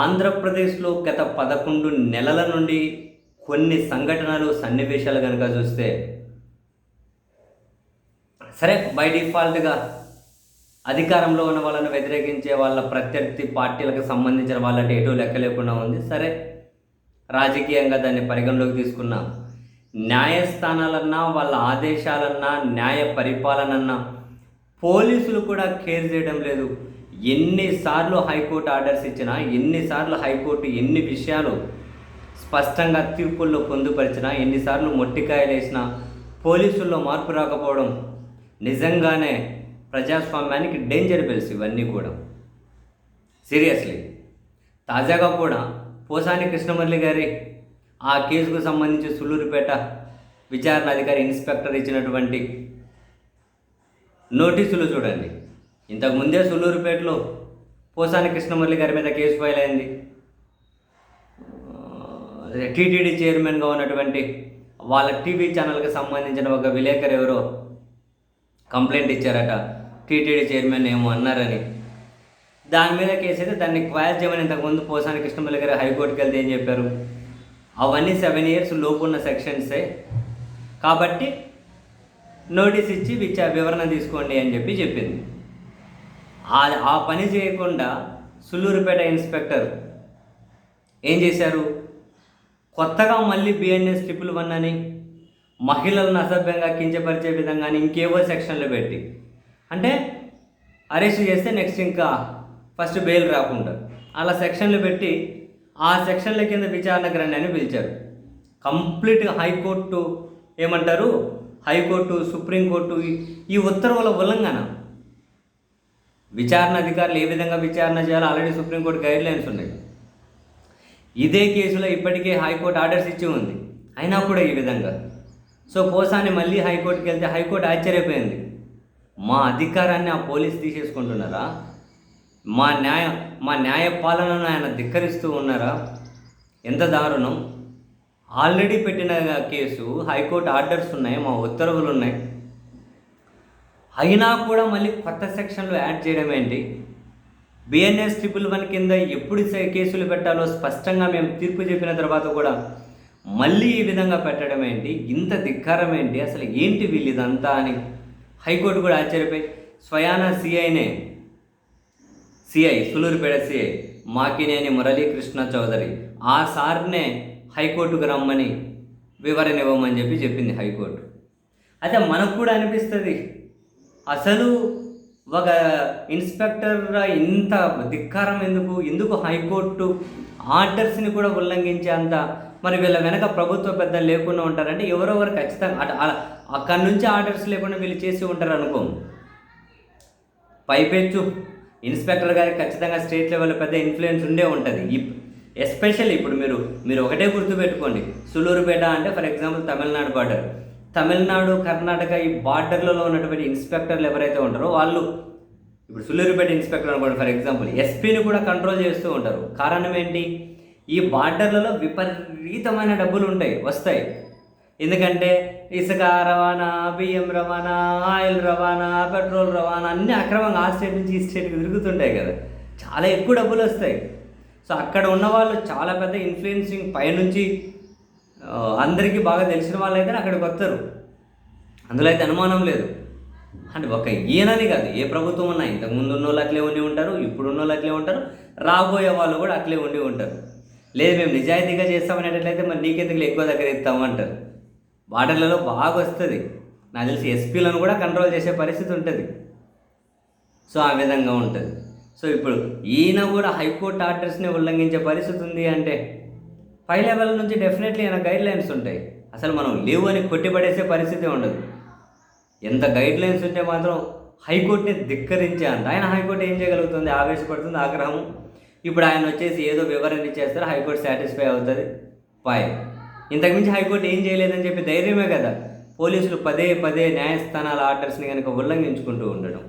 ఆంధ్రప్రదేశ్లో గత పదకొండు నెలల నుండి కొన్ని సంఘటనలు సన్నివేశాలు కనుక చూస్తే సరే బై డిఫాల్ట్గా అధికారంలో ఉన్న వాళ్ళని వ్యతిరేకించే వాళ్ళ ప్రత్యర్థి పార్టీలకు సంబంధించిన వాళ్ళంటే ఎటు లెక్క లేకుండా ఉంది. సరే రాజకీయంగా దాన్ని పరిగణలోకి తీసుకున్నాం న్యాయస్థానాలన్నా వాళ్ళ ఆదేశాలన్నా న్యాయ పరిపాలనన్నా పోలీసులు కూడా కేర్ చేయడం లేదు. ఎన్నిసార్లు హైకోర్టు ఆర్డర్స్ ఇచ్చినా ఎన్నిసార్లు హైకోర్టు ఎన్ని విషయాలు స్పష్టంగా తీర్పుల్లో పొందుపరిచినా ఎన్నిసార్లు మొట్టికాయలు వేసినా పోలీసుల్లో మార్పు రాకపోవడం నిజంగానే ప్రజాస్వామ్యానికి డేంజర్ బెల్స్ ఇవన్నీ కూడా. సీరియస్లీ తాజాగా కూడా పోసాని కృష్ణమురళి గారి ఆ కేసుకు సంబంధించి సుళ్ళూరుపేట విచారణ అధికారి ఇన్స్పెక్టర్ ఇచ్చినటువంటి నోటీసులు చూడండి. ఇంతకు ముందే పోసాని కృష్ణమురళి గారి మీద కేసు ఫైల్ అయింది. టీటీడీ చైర్మన్గా ఉన్నటువంటి వాళ్ళ టీవీ ఛానల్కి సంబంధించిన ఒక విలేకరు ఎవరో కంప్లైంట్ ఇచ్చారట. టీటీడీ చైర్మన్ ఏమో అన్నారని. దాని మీద కేసు అయితే దాన్ని క్వాష్ చేయమని ఇంతకుముందు పోసాని కృష్ణమల్లి గారు హైకోర్టుకి వెళ్తే ఏం చెప్పారు? అవన్నీ సెవెన్ ఇయర్స్ లోపు ఉన్న సెక్షన్సే. కాబట్టి నోటీస్ ఇచ్చి విచా వివరణ తీసుకోండి అని చెప్పి చెప్పింది. ఆ పని చేయకుండా సుల్లూరుపేట ఇన్స్పెక్టర్ ఏం చేశారు? కొత్తగా మళ్ళీ బిఎన్ఎస్ ట్రిపుల్ వన్ అని మహిళలను అసభ్యంగా కించపరిచే విధంగా ఇంకేవో సెక్షన్లు పెట్టి. అంటే అరెస్ట్ చేస్తే నెక్స్ట్ ఇంకా ఫస్ట్ బెయిల్ రాకుండా. అలా సెక్షన్లు పెట్టి ఆ సెక్షన్ల కింద విచారణకు రండి అని పిలిచారు. కంప్లీట్గా హైకోర్టు ఏమంటారు? హైకోర్టు సుప్రీంకోర్టు ఈ ఉత్తర్వుల ఉల్లంఘన. విచారణ అధికారులు ఏ విధంగా విచారణ చేయాలో ఆల్రెడీ సుప్రీంకోర్టు గైడ్ లైన్స్ ఉన్నాయి. ఇదే కేసులో ఇప్పటికే హైకోర్టు ఆర్డర్స్ ఇచ్చి ఉంది. అయినా కూడా ఈ విధంగా. సో పోసాని మళ్ళీ హైకోర్టుకి వెళ్తే హైకోర్టు ఆశ్చర్యపోయింది. మా అధికారాన్ని ఆ పోలీస్ తీసేసుకుంటున్నారా? మా న్యాయ మా న్యాయ పాలనను ఆయన ధిక్కరిస్తూ ఉన్నారా? ఎంత దారుణం. ఆల్రెడీ పెట్టిన కేసు హైకోర్టు ఆర్డర్స్ ఉన్నాయి మా ఉత్తర్వులు ఉన్నాయి. అయినా కూడా మళ్ళీ కొత్త సెక్షన్లు యాడ్ చేయడం ఏంటి? బిఎన్ఎస్ ట్రిపుల్ వన్ కింద ఎప్పుడు కేసులు పెట్టాలో స్పష్టంగా మేము తీర్పు చెప్పిన తర్వాత కూడా మళ్ళీ ఈ విధంగా పెట్టడం ఏంటి? ఇంత ధిక్కారం ఏంటి? అసలు ఏంటి వీళ్ళు ఇదంతా అని హైకోర్టు కూడా ఆశ్చర్యపోయి స్వయాన సిఐనే సిఐ సులూరుపేట సిఐ మాకినేని మురళీకృష్ణ చౌదరి ఆ సార్నే హైకోర్టుకు రమ్మని వివరణ ఇవ్వమని చెప్పి చెప్పింది హైకోర్టు. అయితే మనకు కూడా అనిపిస్తుంది అసలు ఒక ఇన్స్పెక్టర్ ఇంత ధిక్కారం ఎందుకు? ఎందుకు హైకోర్టు ఆర్డర్స్ని కూడా ఉల్లంఘించేంత మరి వీళ్ళ వెనక ప్రభుత్వ పెద్ద లేకుండా ఉంటారంటే ఎవరెవరు ఖచ్చితంగా అలా అక్కడి నుంచి ఆర్డర్స్ లేకుండా వీళ్ళు చేసి ఉంటారు అనుకో. పైపెచ్చు. ఇన్స్పెక్టర్ గారికి ఖచ్చితంగా స్టేట్ లెవెల్లో పెద్ద ఇన్ఫ్లుయెన్స్ ఉండే ఉంటుంది. ఎస్పెషల్లీ ఇప్పుడు మీరు మీరు ఒకటే గుర్తుపెట్టుకోండి. సులూరుపేట అంటే for example Tamil Nadu border. Tamil Nadu Karnataka ఈ బార్డర్లలో ఉన్నటువంటి ఇన్స్పెక్టర్లు ఎవరైతే ఉంటారో వాళ్ళు ఇప్పుడు సుల్లూరుపేట ఇన్స్పెక్టర్ అనుకోండి ఫర్ ఎగ్జాంపుల్ ఎస్పీని కూడా కంట్రోల్ చేస్తూ ఉంటారు. కారణం ఏంటి? ఈ బార్డర్లలో విపరీతమైన డబ్బులు ఉంటాయి వస్తాయి. ఎందుకంటే ఇసుక రవాణా బియ్యం రవాణా ఆయిల్ రవాణా పెట్రోల్ రవాణా అన్నీ అక్రమంగా ఆ స్టేట్ నుంచి ఈ స్టేట్కి తిరుగుతుంటాయి కదా. చాలా ఎక్కువ డబ్బులు వస్తాయి. సో అక్కడ ఉన్న వాళ్ళు చాలా పెద్ద ఇన్ఫ్లుయెన్సింగ్ పైనుంచి అందరికీ బాగా తెలిసిన వాళ్ళు అయితే అక్కడికి వస్తారు. అందులో అయితే అనుమానం లేదు. అంటే ఒక ఈయనని కాదు ఏ ప్రభుత్వం ఉన్నా ఇంతకుముందు ఉన్న వాళ్ళు అట్లే ఉండి ఉంటారు ఇప్పుడు ఉన్న వాళ్ళు అట్లే ఉంటారు రాబోయే వాళ్ళు కూడా అట్లే ఉండి ఉంటారు. లేదు మేము నిజాయితీగా చేస్తామనేటట్లయితే మరి నీకెందుకు ఎక్కువ దగ్గర ఇస్తామంటారు వాటర్లలో బాగా వస్తుంది. నాకు తెలిసి ఎస్పీలను కూడా కంట్రోల్ చేసే పరిస్థితి ఉంటుంది. సో ఆ విధంగా ఉంటుంది. సో ఇప్పుడు ఈయన కూడా హైకోర్టు ఆర్డర్స్ని ఉల్లంఘించే పరిస్థితి ఉంది అంటే పై లెవెల్ నుంచి డెఫినెట్లీ ఏమైనా గైడ్ లైన్స్ ఉంటాయి. అసలు మనం లేవు అని కొట్టిపడేసే పరిస్థితి ఉండదు. ఎంత గైడ్ లైన్స్ ఉంటే మాత్రం హైకోర్టుని ధిక్కరించే అంత. ఆయన హైకోర్టు ఏం చేయగలుగుతుంది? ఆవేశపడుతుంది ఆగ్రహం. ఇప్పుడు ఆయన వచ్చేసి ఏదో వివరణ ఇచ్చేస్తారు హైకోర్టు సాటిస్ఫై అవుతుంది. పాయ్ ఇంతకుమించి హైకోర్టు ఏం చేయలేదని చెప్పి ధైర్యమే కదా. పోలీసులు పదే పదే న్యాయస్థానాల ఆర్డర్స్ని కనుక ఉల్లంఘించుకుంటూ ఉండడం.